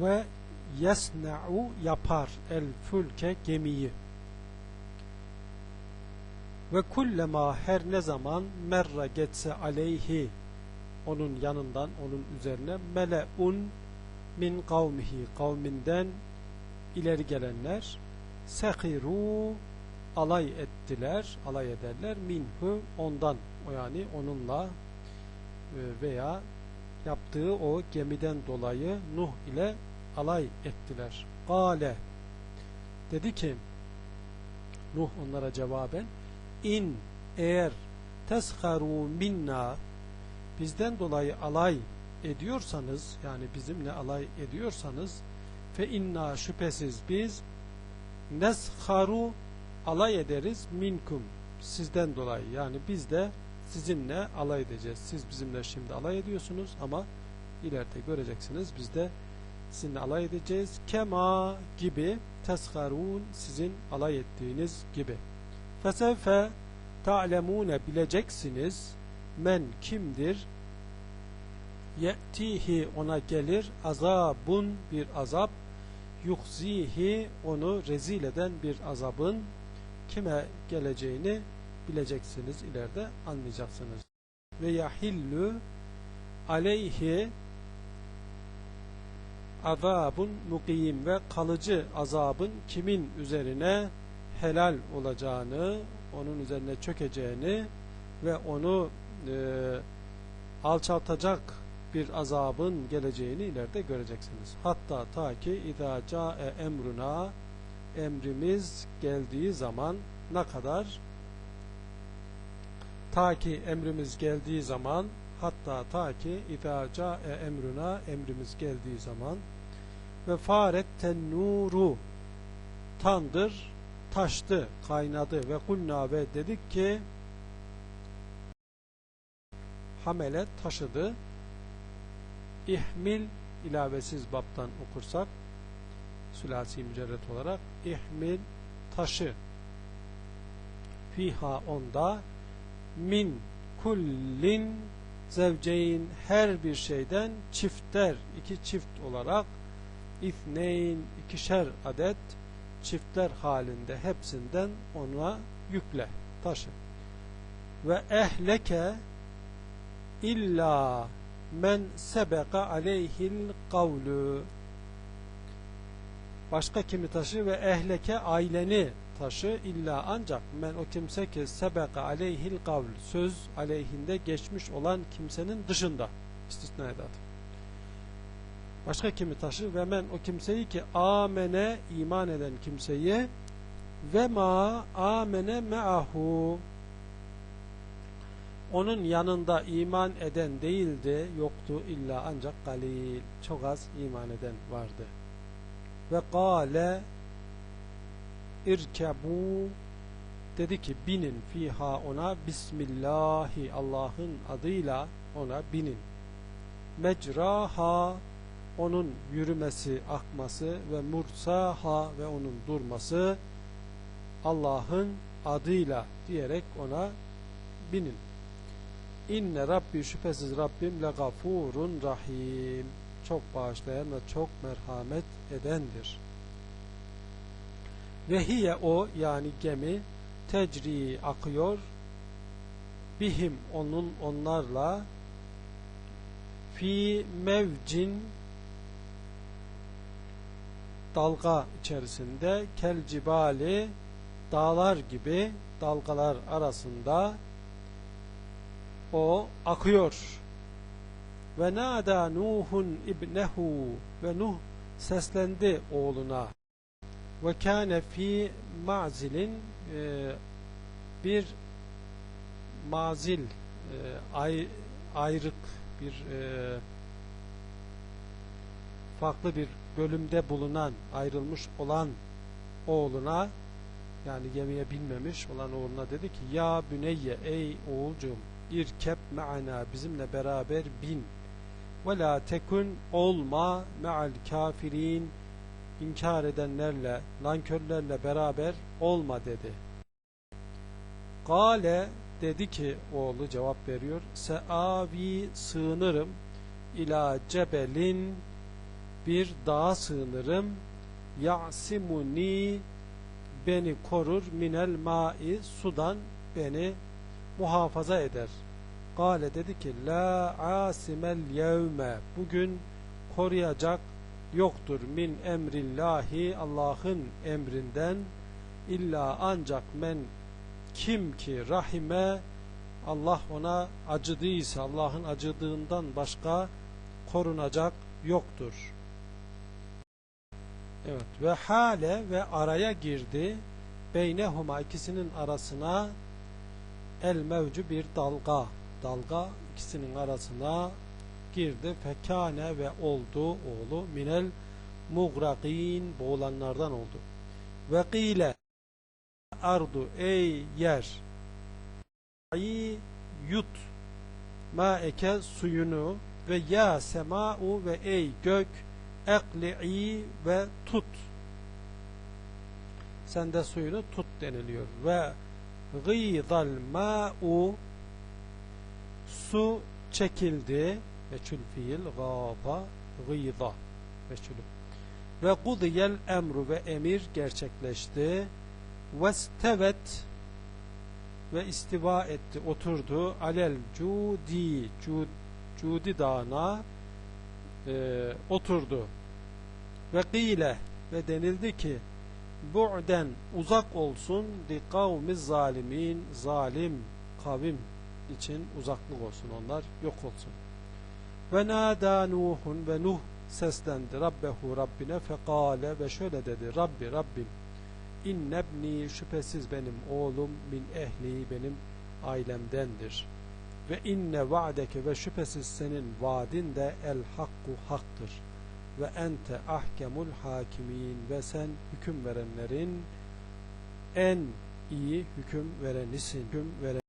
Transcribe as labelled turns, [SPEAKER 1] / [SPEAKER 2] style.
[SPEAKER 1] ve yesna'u yapar el fülke gemiyi. Ve kullema her ne zaman merra geçse aleyhi onun yanından onun üzerine meleun min kavmihi kavminden ileri gelenler sehiru alay ettiler alay ederler minhu ondan yani onunla e, veya yaptığı o gemiden dolayı Nuh ile alay ettiler. Gale dedi ki Nuh onlara cevaben in eğer tesharu minna bizden dolayı alay ediyorsanız yani bizimle alay ediyorsanız fe inna şüphesiz biz nesharu alay ederiz minkum sizden dolayı yani biz de sizinle alay edeceğiz. Siz bizimle şimdi alay ediyorsunuz ama ileride göreceksiniz biz de sizinle alay edeceğiz. Kema gibi tesharun sizin alay ettiğiniz gibi. Fesevfe ta'lemune bileceksiniz men kimdir ye'tihi ona gelir azabun bir azap yuhzihi onu rezil eden bir azabın kime geleceğini bileceksiniz ileride anlayacaksınız. Ve yahillu aleyhi azabun mukim ve kalıcı azabın kimin üzerine helal olacağını, onun üzerine çökeceğini ve onu e, alçaltacak bir azabın geleceğini ileride göreceksiniz. Hatta ta ki idâ câe emruna emrimiz geldiği zaman ne kadar ta ki emrimiz geldiği zaman hatta ta ki idâ câe emruna emrimiz geldiği zaman ve faret tennuru tandır taştı, kaynadı. Ve kulna ve dedik ki hamele taşıdı. İhmil ilavesiz baptan okursak sülasi mücerret olarak ihmil taşı. Fiha onda min kullin zevceyn her bir şeyden çifter iki çift olarak ifneyn ikişer adet çiftler halinde hepsinden ona yükle taşı. Ve ehleke illa men sebeka aleyhil kavlu. Başka kimi taşı ve ehleke aileni taşı illa ancak men o kimse ki sebeka aleyhil kavl söz aleyhinde geçmiş olan kimsenin dışında. İstisna edat başka kimi taşı? Ve men o kimseyi ki amene iman eden kimseyi ve ma amene me'ahu onun yanında iman eden değildi yoktu illa ancak galil çok az iman eden vardı. Ve kâle irkebu dedi ki binin fiha ona Bismillahi Allah'ın adıyla ona binin mecraha onun yürümesi, akması ve mursaha ve onun durması Allah'ın adıyla diyerek ona binin. İnne Rabbi şüphesiz Rabbim le gafurun rahim. Çok bağışlayan ve çok merhamet edendir. Ve hiye o yani gemi tecri akıyor bihim onun onlarla fi mevcin dalga içerisinde kel cibali dağlar gibi dalgalar arasında o akıyor. Ve nada Nuhun ibnehu ve Nuh seslendi oğluna. Ve kâne fi ma'zilin e, bir mazil e, ay, ayrık bir e, farklı bir bölümde bulunan ayrılmış olan oğluna yani gemiye binmemiş olan oğluna dedi ki ya büneyye ey oğulcum irkep me'ana bizimle beraber bin. Ve la tekun olma me'al kafirin inkar edenlerle nankörlerle beraber olma dedi Gale dedi ki oğlu cevap veriyor seavi sığınırım ila cebelin bir dağa sığınırım ya'simuni beni korur minel mai sudan beni muhafaza eder. Gale dedi ki la asimel yevme bugün koruyacak yoktur min emrillahi Allah'ın emrinden. İlla ancak men kim ki rahime Allah ona acıdıysa Allah'ın acıdığından başka korunacak yoktur. Evet ve hale ve araya girdi. Beynehuma ikisinin arasına el mevcu bir dalga. Dalga ikisinin arasına girdi. Fekane ve oldu oğlu minel mugraqin boğulanlardan oldu. Ve kile ardu ey yer yut maeke suyunu ve ya sema'u ve ey gök ekli'i ve tut. Sen de suyunu tut deniliyor. Ve gıydal ma'u su çekildi meçhul fiil gâba gıyda meçhul. Ve kudiyel emru ve emir gerçekleşti. Ve stevet ve istiva etti oturdu. Alel cudi cud, cudi dağına e, oturdu. Ve gıyle ve denildi ki bu'den uzak olsun di kavmiz zalimin zalim kavim için uzaklık olsun onlar yok olsun ve nada Nuhun ve Nuh seslendi. Rabbehu Rabbine fekale ve şöyle dedi. Rabbi Rabbim innebni şüphesiz benim oğlum min ehli benim ailemdendir. Ve inne va'deke ve şüphesiz senin vaadin de el hakku haktır. Ve ente ahkemul hakimin ve sen hüküm verenlerin en iyi hüküm verenisin. Hüküm veren